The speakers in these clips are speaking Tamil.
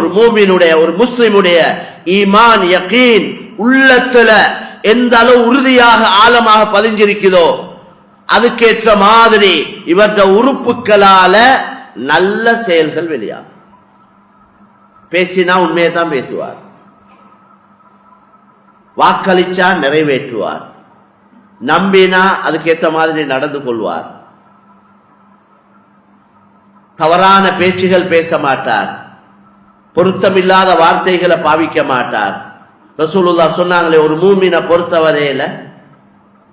ஒரு மூமினுடைய ஒரு முஸ்லிமுடைய ஈமான் யகீன் உள்ளத்துல எந்த அளவு உறுதியாக ஆழமாக பதிஞ்சிருக்குதோ அதுக்கேற்ற மாதிரி இவற்ற உறுப்புகளால நல்ல செயல்கள் வெளியாகும். பேசினா உண்மையை தான் பேசுவார். வாக்களிச்சா நிறைவேற்றுவார். நம்பினா அதுக்கேற்ற மாதிரி நடந்து கொள்வார். தவறான பேச்சுகள் பேச மாட்டார். பொருத்தமில்லாத வார்த்தைகளை பாவிக்க மாட்டார். ரசூலுல்லா சொன்னாங்களே ஒரு மூமினை பொறுத்தவரையில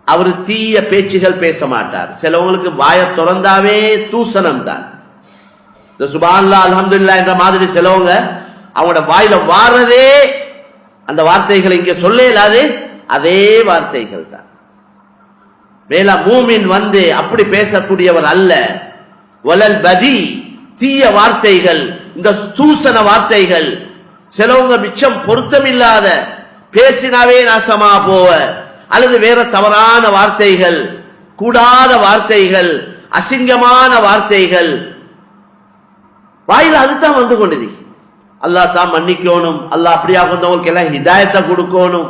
அவர் தீய பேச்சுகள் பேச மாட்டார். சிலவங்களுக்கு வாய திறந்தாவே தூசணம் தான் இந்த சுபான்லா அலமதுல்லா என்ற மாதிரி சிலவங்க அவங்களோட வாயில வாரதே அந்த வார்த்தைகளை இங்க சொல்ல இல்லாது அதே வார்த்தைகள் தான். மேலா மூமின் வந்து அப்படி பேசக்கூடியவர் அல்ல. வலல் பதி தீய வார்த்தைகள் இந்த தூசண வார்த்தைகள். சிலவங்க மிச்சம் பொருத்தமில்லாத பேசினாவே நாசமா போவ. அல்லது வேற தவறான வார்த்தைகள் கூடாத வார்த்தைகள் அசிங்கமான வார்த்தைகள். வாயில் அதுதான் வந்து கொண்டது அல்லா தான் மன்னிக்கணும். அல்லா அப்படியா கொண்டவங்களுக்கு எல்லாம் ஹிதாயத்தை கொடுக்கணும்.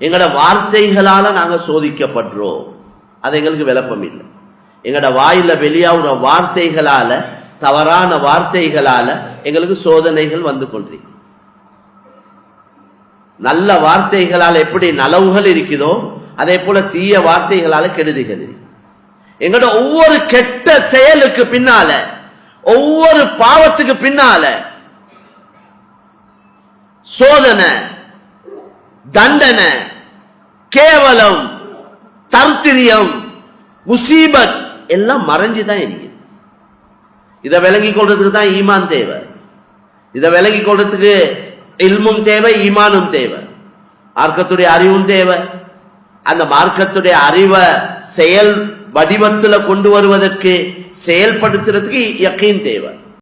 எங்களோட வார்த்தைகளால நாங்க சோதிக்கப்படுறோம் அது எங்களுக்கு விளப்பம் இல்லை எங்களோட வாயில வெளியாகிற வார்த்தைகளால தவறான வார்த்தைகளால எங்களுக்கு சோதனைகள் வந்து கொண்டிருக்கு. நல்ல வார்த்தைகளால் எப்படி நலவுகள் இருக்குதோ அதே போல தீய வார்த்தைகளால கெடுதிகள் எங்களோட ஒவ்வொரு கெட்ட செயலுக்கு பின்னால ஒவ்வொரு பாவத்துக்கு பின்னால சோதனை தண்டனை கேவலம் தர்த்திரியம் முசீபத் எல்லாம் மறைஞ்சு தான் இருக்கு. இதை விளங்கி கொள்றதுக்கு தான் ஈமான் தேவை. இதை விளங்கி கொள்றதுக்கு இல்மும் தேவை ஈமானும் தேவை. மார்க்கத்துடைய அறிவும் தேவை. அந்த மார்க்கத்துடைய அறிவை செயல் வடிவத்தில் கொண்டு வருவதற்கு செயல்படுத்துறதுக்கு யக்கீன் தேவை.